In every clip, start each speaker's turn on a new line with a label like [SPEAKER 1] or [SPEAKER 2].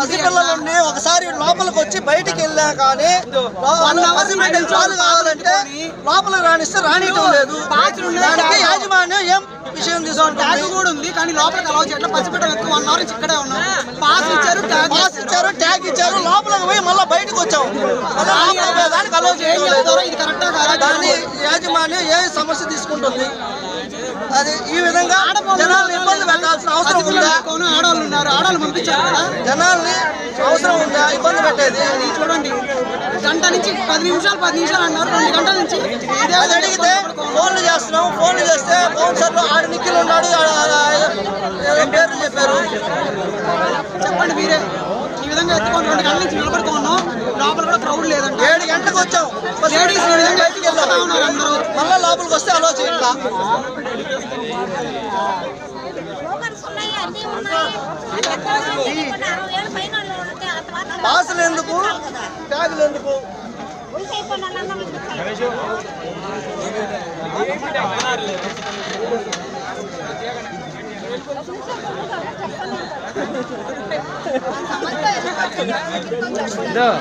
[SPEAKER 1] పసిపిల్లలుండి ఒకసారి లోపలికి వచ్చి బయటికి వెళ్ళా కానీ పసిబిడ్డలు చాలు కావాలంటే లోపలికి రాణిస్తే రానియటం లేదు. దానికి యాజమాన్యం ఏం విషయం
[SPEAKER 2] ట్యాగ్
[SPEAKER 1] తీసుకుంటుంది?
[SPEAKER 2] కూడా ఉంది కానీ లోపలికి అలౌ చేయట్లేదు. పసిబిడ్డ ఎక్కువ వన్ అవర్ ఇక్కడే ఉన్నాం. పాస్ ఇచ్చారు ట్యాగ్
[SPEAKER 1] పాస్ ఇచ్చారు. ట్యాగ్ ఇచ్చారు. లోపలికి పోయి మళ్ళీ బయటకు వచ్చాం. అలౌ
[SPEAKER 2] ఏం చెప్తారో ఇది కరెక్టా కాదా
[SPEAKER 1] దాన్ని యాజమాన్యం ఏ సమస్య తీసుకుంటుంది? అది ఈ విధంగా జనాలను ఇబ్బంది పెట్టాల్సిన అవసరం ఉందా?
[SPEAKER 2] ఆడవాళ్ళు ఉన్నారు. ఆడవాళ్ళు పంపించారు కదా.
[SPEAKER 1] జనాల్ని అవసరం ఉందా? ఇబ్బంది పెట్టేది?
[SPEAKER 2] చూడండి. గంట నుంచి పది నిమిషాలు పది నిమిషాలు అన్నారు. రెండు గంటల నుంచి
[SPEAKER 1] అది అడిగితే ఫోన్లు చేస్తున్నాం. ఫోన్లు చేస్తే బౌన్సర్లు ఆడ నిఖిల్ ఉన్నాడు. పేర్లు చెప్పారు.
[SPEAKER 2] చెప్పండి మీరే. విధంగా ఎత్తుకొని రెండు గంటల నుంచి నిలబడుతూ ఉన్నాం. లోపల కూడా క్రౌడ్ లేదంట.
[SPEAKER 1] ఏడు గంటలకు వచ్చాం.
[SPEAKER 2] లేడీస్ ఈ విధంగా
[SPEAKER 1] బయటికి వెళ్ళాం
[SPEAKER 2] ఎత్తుకుంటా ఉన్నారు అందరూ.
[SPEAKER 1] మళ్ళీ లోపలికి వస్తే
[SPEAKER 3] అంత మాత్రం
[SPEAKER 1] పాసులు ఎందుకు? ట్యాగులు ఎందుకు?
[SPEAKER 4] 네.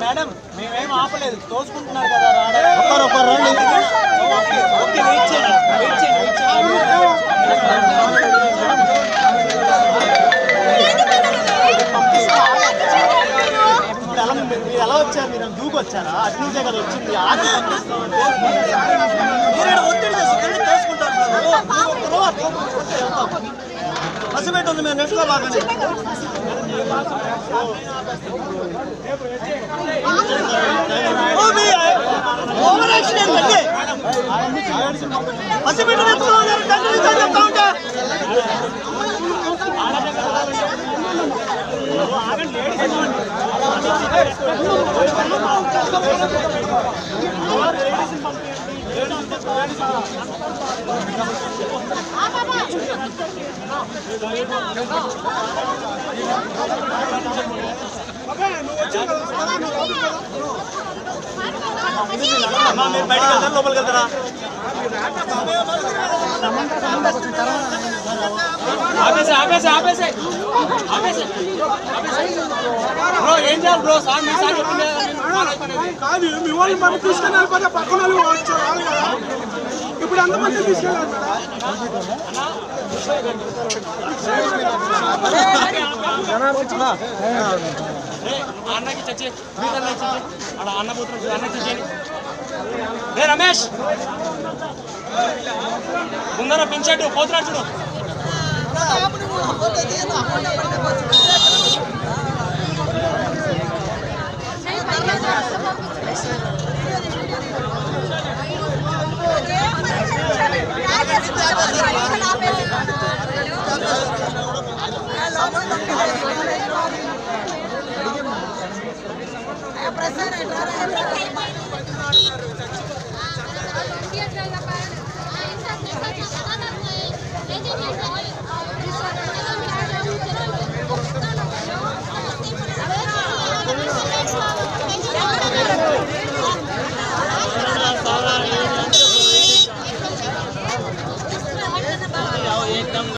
[SPEAKER 5] మేడం మేమేం ఆపలేదు. తోసుకుంటున్నారు కదా ఓకే ఓకే వెయిట్ చేయండి. వెయిట్ చేయండి వెయిట్ చేయండి. ఇప్పుడు ఎలా మీరు ఎలా వచ్చారు? మీరు దూకు వచ్చారా? అటు నుంచే కదా వచ్చింది. ఆగి
[SPEAKER 1] ఒత్తిడి చేసి తోసుకుంటారు మీరు. మీరు ఒక్కరు పసిపెట్టి ఉంది మేము నెట్లో బాగానే ఓ, మీ ఓవర్ యాక్షన్
[SPEAKER 5] మీరు బయటకు వెళ్తారా లోపలికి వెళ్తారా ఆపేసి ఆపేసి ఆపేసి. ఆపేసి. బ్రో ఏం చేయాలి బ్రో? సార్ మీ సార్ చెప్పింది
[SPEAKER 6] కాదు మీ వాళ్ళు మనం తీసుకుని వెళ్ళిపోతే పక్కన వాళ్ళు వచ్చి రావాలి కదా. ఇప్పుడు ఎంతమంది
[SPEAKER 5] ఏ, ఆ. అన్నకి చచ్చి మీకన్నా చచ్చి అక్కడ అన్న పోతున్నా అన్నకి చచ్చి రే రమేష్! ముందర పెంచాడు పోతున్నాడు చూడు.
[SPEAKER 3] ప్రసారం